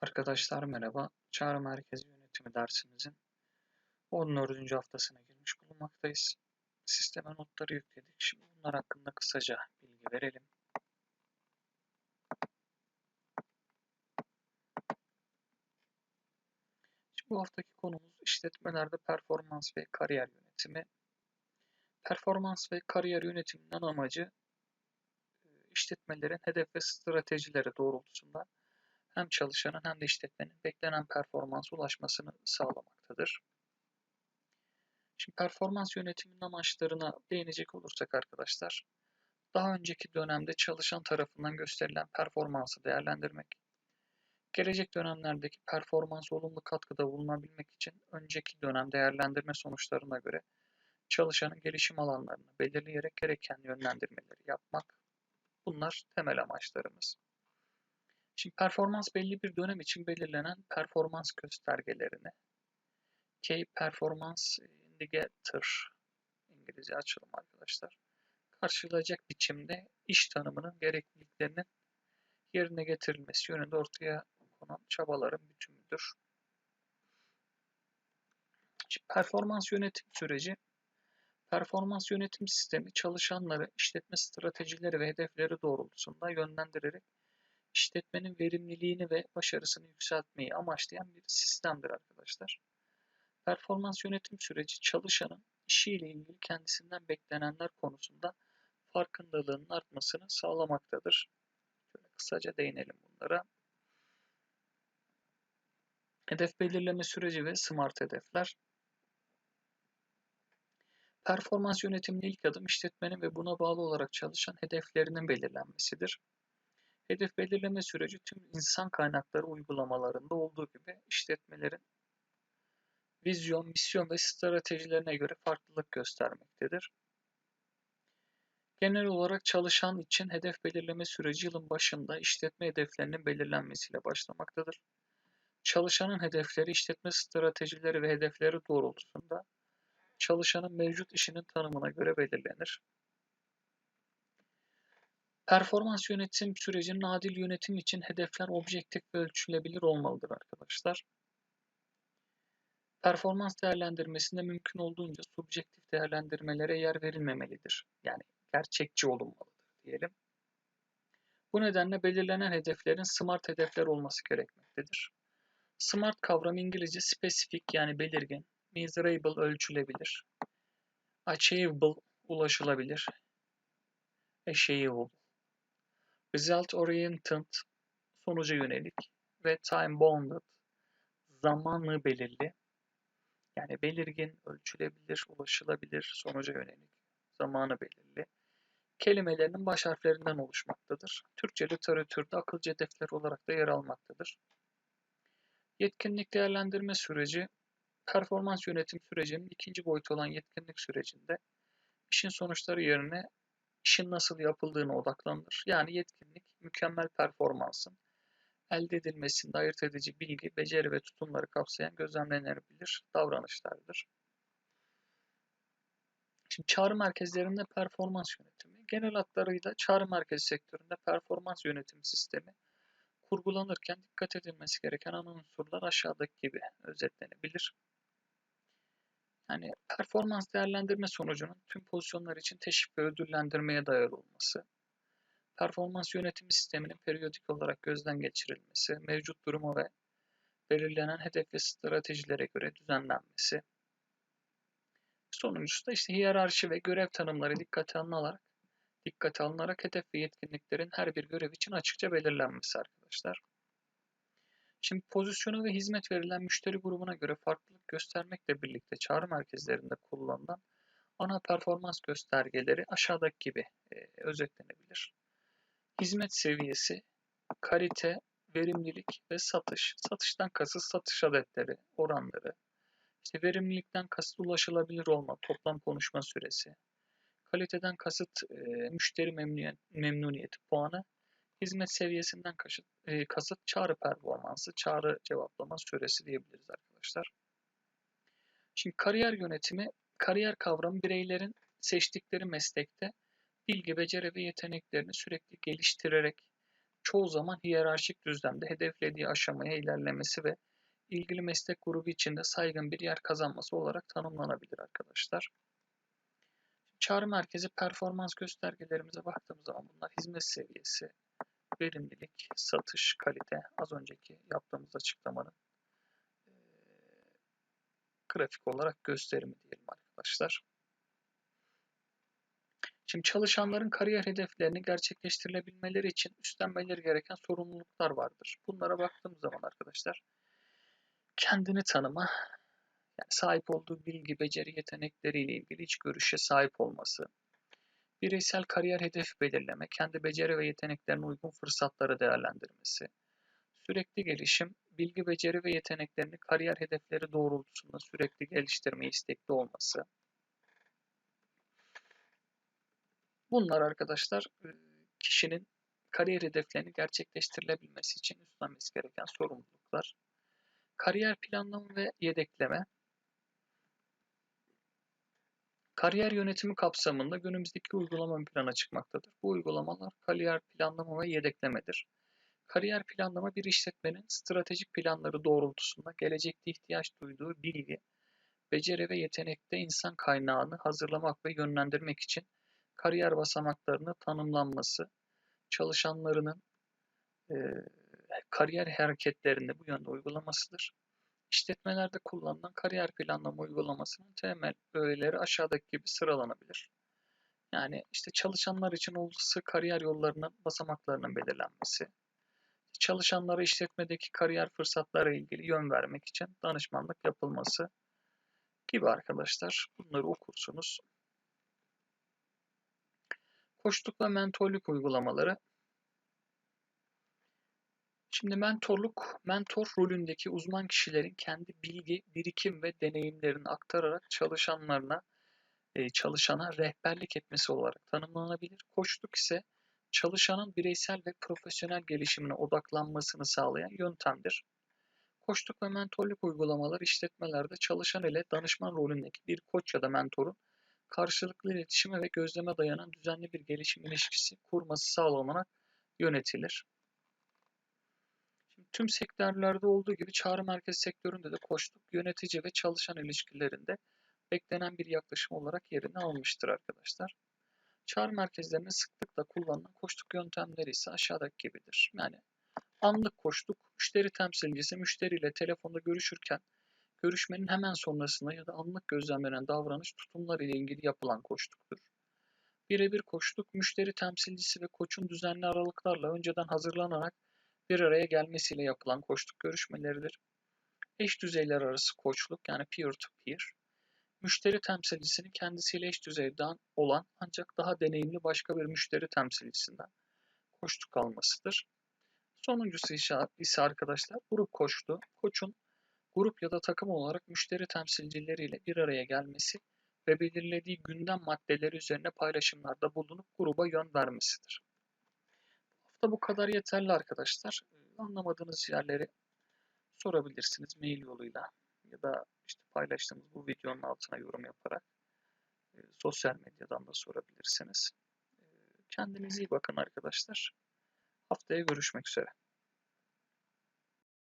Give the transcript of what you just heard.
Arkadaşlar merhaba. Çağrı Merkezi Yönetimi dersimizin 14. haftasına girmiş bulunmaktayız. Sisteme notları yükledik. Şimdi bunlar hakkında kısaca bilgi verelim. Şimdi bu haftaki konumuz işletmelerde performans ve kariyer yönetimi. Performans ve kariyer yönetiminden amacı e, işletmelerin hedef ve stratejileri doğrultusunda hem çalışanın hem de işletmenin beklenen performansa ulaşmasını sağlamaktadır. Şimdi performans yönetiminin amaçlarına değinecek olursak arkadaşlar, daha önceki dönemde çalışan tarafından gösterilen performansı değerlendirmek, gelecek dönemlerdeki performans olumlu katkıda bulunabilmek için önceki dönem değerlendirme sonuçlarına göre çalışanın gelişim alanlarını belirleyerek gereken yönlendirmeleri yapmak, bunlar temel amaçlarımız. Şimdi performans belli bir dönem için belirlenen performans göstergelerini Key Performance Indicator İngilizce açılım arkadaşlar karşılayacak biçimde iş tanımının gerekliliklerinin yerine getirilmesi yönünde ortaya konan çabaların bütünüdür. Şimdi performans yönetim süreci Performans yönetim sistemi çalışanları işletme stratejileri ve hedefleri doğrultusunda yönlendirerek işletmenin verimliliğini ve başarısını yükseltmeyi amaçlayan bir sistemdir arkadaşlar. Performans yönetim süreci çalışanın işiyle ilgili kendisinden beklenenler konusunda farkındalığının artmasını sağlamaktadır. Şöyle kısaca değinelim bunlara. Hedef belirleme süreci ve SMART hedefler. Performans yönetiminin ilk adım işletmenin ve buna bağlı olarak çalışan hedeflerinin belirlenmesidir. Hedef belirleme süreci tüm insan kaynakları uygulamalarında olduğu gibi işletmelerin vizyon, misyon ve stratejilerine göre farklılık göstermektedir. Genel olarak çalışan için hedef belirleme süreci yılın başında işletme hedeflerinin belirlenmesiyle başlamaktadır. Çalışanın hedefleri işletme stratejileri ve hedefleri doğrultusunda çalışanın mevcut işinin tanımına göre belirlenir. Performans yönetim sürecinin adil yönetim için hedefler objektif ve ölçülebilir olmalıdır arkadaşlar. Performans değerlendirmesinde mümkün olduğunca subjektif değerlendirmelere yer verilmemelidir. Yani gerçekçi olunmalıdır diyelim. Bu nedenle belirlenen hedeflerin SMART hedefler olması gerekmektedir. SMART kavramı İngilizce specific yani belirgin, measurable ölçülebilir, achievable ulaşılabilir, achievable result oriented sonuca yönelik ve time bounded zamanı belirli yani belirgin, ölçülebilir, ulaşılabilir, sonuca yönelik zamanı belirli kelimelerinin baş harflerinden oluşmaktadır. Türkçe literatürde akılcı hedefler olarak da yer almaktadır. Yetkinlik değerlendirme süreci, performans yönetim sürecinin ikinci boyutu olan yetkinlik sürecinde işin sonuçları yerine işin nasıl yapıldığına odaklanır. Yani yetkinlik, mükemmel performansın elde edilmesinde ayırt edici bilgi, beceri ve tutumları kapsayan gözlemlenebilir davranışlardır. Şimdi çağrı merkezlerinde performans yönetimi, genel hatlarıyla çağrı merkezi sektöründe performans yönetim sistemi kurgulanırken dikkat edilmesi gereken ana unsurlar aşağıdaki gibi özetlenebilir. Yani performans değerlendirme sonucunun tüm pozisyonlar için teşvik ve ödüllendirmeye dayalı olması, performans yönetimi sisteminin periyodik olarak gözden geçirilmesi, mevcut durumu ve belirlenen hedef ve stratejilere göre düzenlenmesi. Sonuncusu da işte hiyerarşi ve görev tanımları dikkate alınarak dikkate alınarak hedef ve yetkinliklerin her bir görev için açıkça belirlenmesi arkadaşlar. Şimdi pozisyonu ve hizmet verilen müşteri grubuna göre farklılık göstermekle birlikte çağrı merkezlerinde kullanılan ana performans göstergeleri aşağıdaki gibi e, özetlenebilir. Hizmet seviyesi, kalite, verimlilik ve satış. Satıştan kasıt satış adetleri, oranları. İşte verimlilikten kasıt ulaşılabilir olma, toplam konuşma süresi. Kaliteden kasıt e, müşteri memnuniyet, memnuniyeti puanı hizmet seviyesinden kasıt, e, kasıt çağrı performansı, çağrı cevaplama süresi diyebiliriz arkadaşlar. Şimdi kariyer yönetimi, kariyer kavramı bireylerin seçtikleri meslekte bilgi, beceri ve yeteneklerini sürekli geliştirerek çoğu zaman hiyerarşik düzlemde hedeflediği aşamaya ilerlemesi ve ilgili meslek grubu içinde saygın bir yer kazanması olarak tanımlanabilir arkadaşlar. Çağrı merkezi performans göstergelerimize baktığımız zaman bunlar hizmet seviyesi, verimlilik, satış, kalite, az önceki yaptığımız açıklamanın e, grafik olarak gösterimi diyelim arkadaşlar. Şimdi çalışanların kariyer hedeflerini gerçekleştirilebilmeleri için üstlenmeleri gereken sorumluluklar vardır. Bunlara baktığımız zaman arkadaşlar kendini tanıma, yani sahip olduğu bilgi, beceri, yetenekleriyle ilgili iç görüşe sahip olması, bireysel kariyer hedefi belirleme, kendi beceri ve yeteneklerine uygun fırsatları değerlendirmesi, sürekli gelişim, bilgi, beceri ve yeteneklerini kariyer hedefleri doğrultusunda sürekli geliştirmeye istekli olması. Bunlar arkadaşlar kişinin kariyer hedeflerini gerçekleştirilebilmesi için üstlenmesi gereken sorumluluklar. Kariyer planlama ve yedekleme, Kariyer yönetimi kapsamında günümüzdeki uygulama plana çıkmaktadır. Bu uygulamalar kariyer planlama ve yedeklemedir. Kariyer planlama bir işletmenin stratejik planları doğrultusunda gelecekte ihtiyaç duyduğu bilgi, beceri ve yetenekte insan kaynağını hazırlamak ve yönlendirmek için kariyer basamaklarını tanımlanması, çalışanlarının e, kariyer hareketlerinde bu yönde uygulamasıdır. İşletmelerde kullanılan kariyer planlama uygulamasının temel öğeleri aşağıdaki gibi sıralanabilir. Yani işte çalışanlar için olası kariyer yollarının basamaklarının belirlenmesi, çalışanlara işletmedeki kariyer fırsatları ilgili yön vermek için danışmanlık yapılması gibi arkadaşlar. Bunları okursunuz. Koçluk ve mentorluk uygulamaları Şimdi mentorluk, mentor rolündeki uzman kişilerin kendi bilgi, birikim ve deneyimlerini aktararak çalışanlarına, e, çalışana rehberlik etmesi olarak tanımlanabilir. Koçluk ise çalışanın bireysel ve profesyonel gelişimine odaklanmasını sağlayan yöntemdir. Koçluk ve mentorluk uygulamalar işletmelerde çalışan ile danışman rolündeki bir koç ya da mentorun karşılıklı iletişime ve gözleme dayanan düzenli bir gelişim ilişkisi kurması sağlanarak yönetilir. Tüm sektörlerde olduğu gibi çağrı merkezi sektöründe de koçluk, yönetici ve çalışan ilişkilerinde beklenen bir yaklaşım olarak yerini almıştır arkadaşlar. Çağrı merkezlerinde sıklıkla kullanılan koçluk yöntemleri ise aşağıdaki gibidir. Yani anlık koçluk, müşteri temsilcisi müşteriyle telefonda görüşürken görüşmenin hemen sonrasında ya da anlık gözlemlenen davranış tutumlar ile ilgili yapılan koçluktur. Birebir koçluk, müşteri temsilcisi ve koçun düzenli aralıklarla önceden hazırlanarak bir araya gelmesiyle yapılan koçluk görüşmeleridir. Eş düzeyler arası koçluk yani peer-to-peer, -peer, müşteri temsilcisinin kendisiyle eş düzeyden olan ancak daha deneyimli başka bir müşteri temsilcisinden koçluk almasıdır. Sonuncusu ise arkadaşlar grup koçluğu. Koçun grup ya da takım olarak müşteri temsilcileriyle bir araya gelmesi ve belirlediği gündem maddeleri üzerine paylaşımlarda bulunup gruba yön vermesidir hafta bu kadar yeterli arkadaşlar. Anlamadığınız yerleri sorabilirsiniz mail yoluyla ya da işte paylaştığımız bu videonun altına yorum yaparak sosyal medyadan da sorabilirsiniz. Kendinize iyi bakın arkadaşlar. Haftaya görüşmek üzere.